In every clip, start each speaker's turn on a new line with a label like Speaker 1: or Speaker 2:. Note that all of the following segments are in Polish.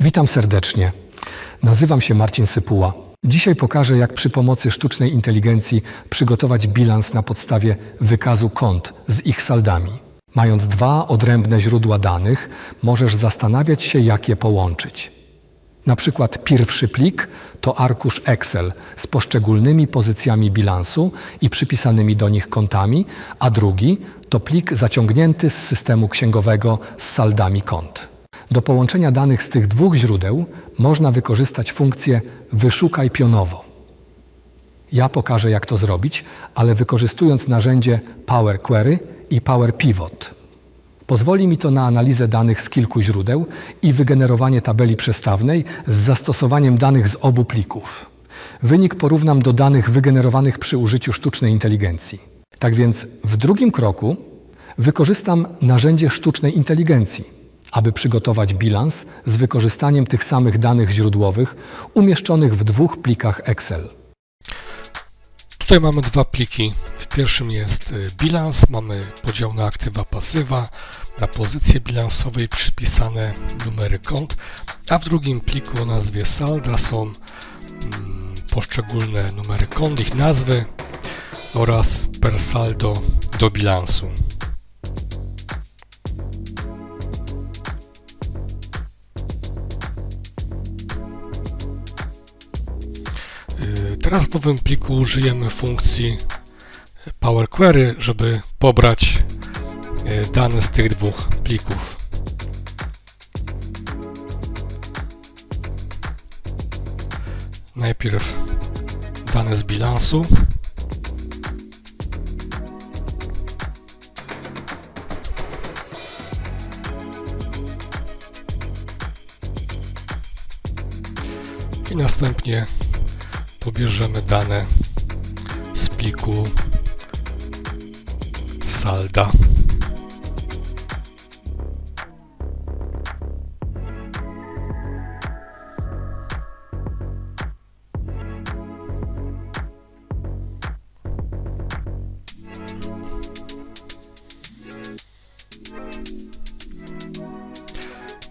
Speaker 1: Witam serdecznie. Nazywam się Marcin Sypuła. Dzisiaj pokażę, jak przy pomocy sztucznej inteligencji przygotować bilans na podstawie wykazu kont z ich saldami. Mając dwa odrębne źródła danych, możesz zastanawiać się, jak je połączyć. Na przykład pierwszy plik to arkusz Excel z poszczególnymi pozycjami bilansu i przypisanymi do nich kontami, a drugi to plik zaciągnięty z systemu księgowego z saldami kont. Do połączenia danych z tych dwóch źródeł można wykorzystać funkcję wyszukaj pionowo. Ja pokażę, jak to zrobić, ale wykorzystując narzędzie Power Query i Power Pivot. Pozwoli mi to na analizę danych z kilku źródeł i wygenerowanie tabeli przestawnej z zastosowaniem danych z obu plików. Wynik porównam do danych wygenerowanych przy użyciu sztucznej inteligencji. Tak więc w drugim kroku wykorzystam narzędzie sztucznej inteligencji, aby przygotować bilans z wykorzystaniem tych samych danych źródłowych umieszczonych w dwóch plikach Excel.
Speaker 2: Tutaj mamy dwa pliki. W pierwszym jest y, bilans, mamy podział na aktywa, pasywa, na pozycje bilansowe i przypisane numery kont, a w drugim pliku o nazwie salda są mm, poszczególne numery kont, ich nazwy oraz per saldo do bilansu. Teraz w nowym pliku użyjemy funkcji Power Query, żeby pobrać y, dane z tych dwóch plików. Najpierw dane z bilansu. I następnie pobierzemy dane z pliku salda.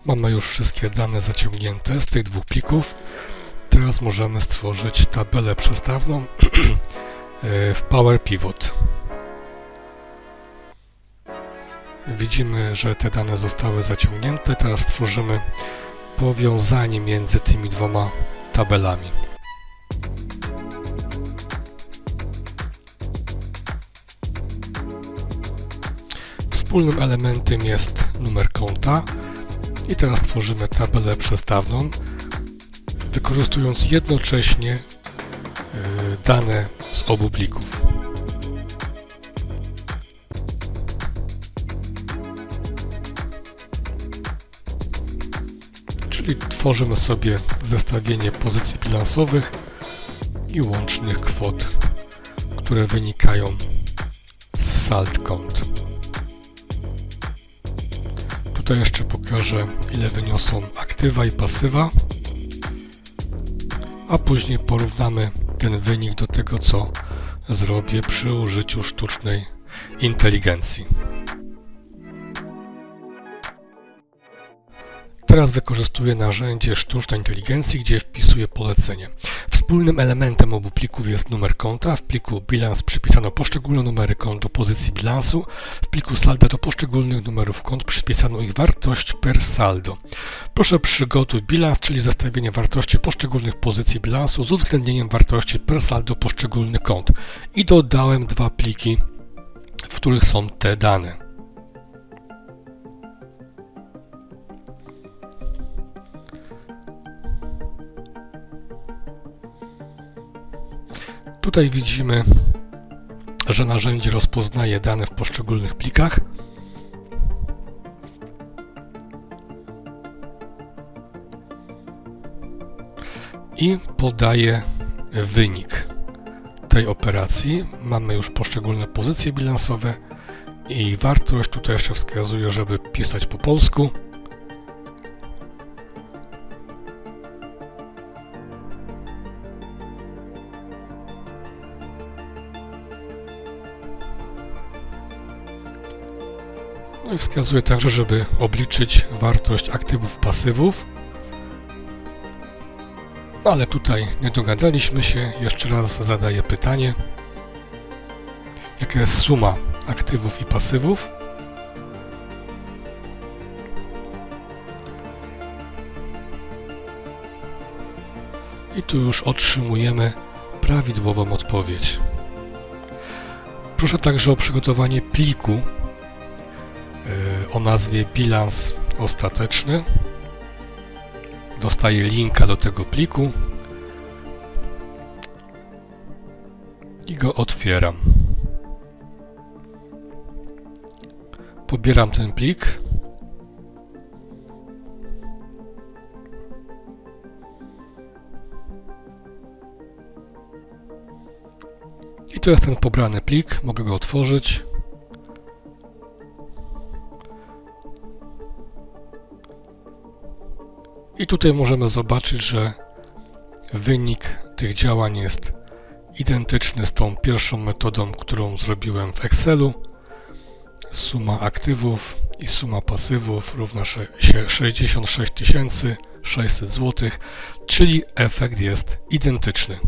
Speaker 2: Mamy już wszystkie dane zaciągnięte z tych dwóch plików. Teraz możemy stworzyć tabelę przestawną e, w Power Pivot. Widzimy, że te dane zostały zaciągnięte. Teraz stworzymy powiązanie między tymi dwoma tabelami. Wspólnym elementem jest numer konta i teraz tworzymy tabelę przestawną wykorzystując jednocześnie y, dane z obu plików. Czyli tworzymy sobie zestawienie pozycji bilansowych i łącznych kwot, które wynikają z sald kont. Tutaj jeszcze pokażę, ile wyniosą aktywa i pasywa a później porównamy ten wynik do tego, co zrobię przy użyciu sztucznej inteligencji. Teraz wykorzystuję narzędzie sztucznej inteligencji, gdzie wpisuję polecenie. Wspólnym elementem obu plików jest numer konta. W pliku bilans przypisano poszczególne numery kont do pozycji bilansu. W pliku salda do poszczególnych numerów kont przypisano ich wartość per saldo. Proszę przygotuj bilans, czyli zestawienie wartości poszczególnych pozycji bilansu z uwzględnieniem wartości per saldo poszczególnych kont. I dodałem dwa pliki, w których są te dane. Tutaj widzimy, że narzędzie rozpoznaje dane w poszczególnych plikach. I podaje wynik tej operacji. Mamy już poszczególne pozycje bilansowe i wartość. Tutaj jeszcze wskazuję, żeby pisać po polsku. No wskazuje także, żeby obliczyć wartość aktywów pasywów. No ale tutaj nie dogadaliśmy się. Jeszcze raz zadaję pytanie. Jaka jest suma aktywów i pasywów? I tu już otrzymujemy prawidłową odpowiedź. Proszę także o przygotowanie pliku o nazwie bilans ostateczny. Dostaję linka do tego pliku i go otwieram. Pobieram ten plik. I to jest ten pobrany plik. Mogę go otworzyć. I tutaj możemy zobaczyć, że wynik tych działań jest identyczny z tą pierwszą metodą, którą zrobiłem w Excelu. Suma aktywów i suma pasywów równa się 66 600 zł, czyli efekt jest identyczny.